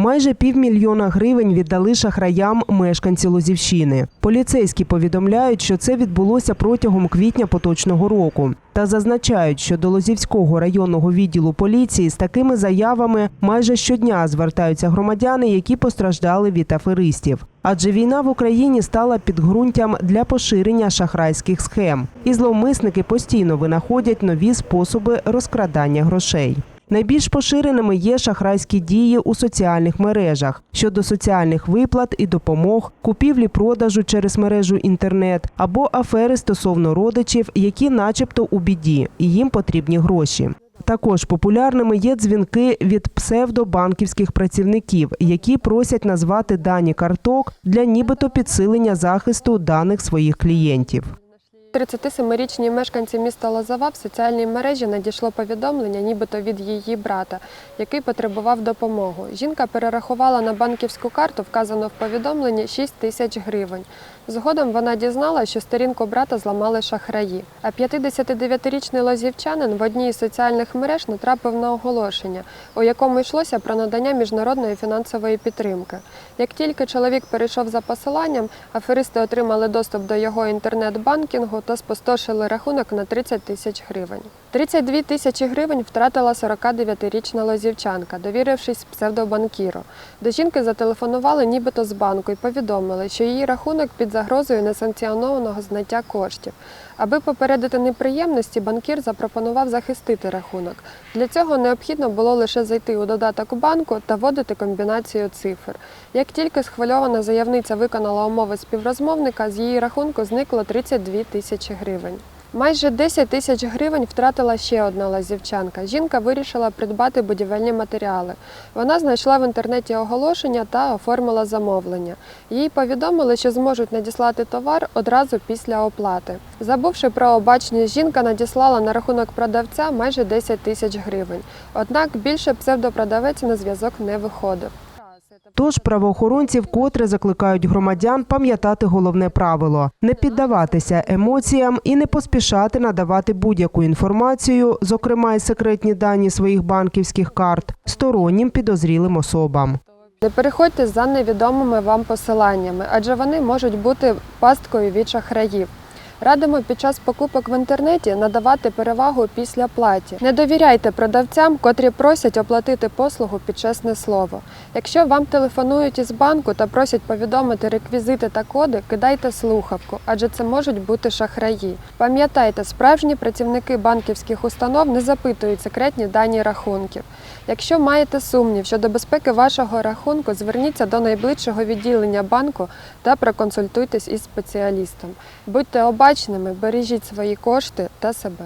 Майже півмільйона гривень віддали шахраям мешканці Лозівщини. Поліцейські повідомляють, що це відбулося протягом квітня поточного року. Та зазначають, що до Лозівського районного відділу поліції з такими заявами майже щодня звертаються громадяни, які постраждали від аферистів. Адже війна в Україні стала підґрунтям для поширення шахрайських схем, і зловмисники постійно винаходять нові способи розкрадання грошей. Найбільш поширеними є шахрайські дії у соціальних мережах щодо соціальних виплат і допомог, купівлі-продажу через мережу інтернет або афери стосовно родичів, які, начебто, у біді, і їм потрібні гроші. Також популярними є дзвінки від псевдобанківських працівників, які просять назвати дані карток для нібито підсилення захисту даних своїх клієнтів. 37-річній мешканці міста Лозова в соціальній мережі надійшло повідомлення, нібито від її брата, який потребував допомогу. Жінка перерахувала на банківську карту, вказано в повідомленні, 6 тисяч гривень. Згодом вона дізнала, що сторінку брата зламали шахраї. А 59-річний лозівчанин в одній із соціальних мереж натрапив на оголошення, у якому йшлося про надання міжнародної фінансової підтримки. Як тільки чоловік перейшов за посиланням, аферисти отримали доступ до його інтернет-банкінгу та спустошили рахунок на 30 тисяч гривень. 32 тисячі гривень втратила 49-річна лозівчанка, довірившись псевдобанкіру. До жінки зателефонували нібито з банку і повідомили, що її рахунок під загрозою несанкціонованого знаття коштів. Аби попередити неприємності, банкір запропонував захистити рахунок. Для цього необхідно було лише зайти у додаток банку та вводити комбінацію цифр. Як тільки схвильована заявниця виконала умови співрозмовника, з її рахунку зникло 32 тисячі гривень. Майже 10 тисяч гривень втратила ще одна лазівчанка. Жінка вирішила придбати будівельні матеріали. Вона знайшла в інтернеті оголошення та оформила замовлення. Їй повідомили, що зможуть надіслати товар одразу після оплати. Забувши про обачність, жінка надіслала на рахунок продавця майже 10 тисяч гривень. Однак більше псевдопродавець на зв'язок не виходив. Тож правоохоронці вкотре закликають громадян пам'ятати головне правило не піддаватися емоціям і не поспішати надавати будь-яку інформацію, зокрема й секретні дані своїх банківських карт, стороннім підозрілим особам. Не переходьте за невідомими вам посиланнями, адже вони можуть бути пасткою від шахраїв. Радимо під час покупок в інтернеті надавати перевагу після платі. Не довіряйте продавцям, котрі просять оплатити послугу під чесне слово. Якщо вам телефонують із банку та просять повідомити реквізити та коди, кидайте слухавку, адже це можуть бути шахраї. Пам'ятайте, справжні працівники банківських установ не запитують секретні дані рахунків. Якщо маєте сумнів щодо безпеки вашого рахунку, зверніться до найближчого відділення банку та проконсультуйтесь із спеціалістом. Будьте обачними, бережіть свої кошти та себе.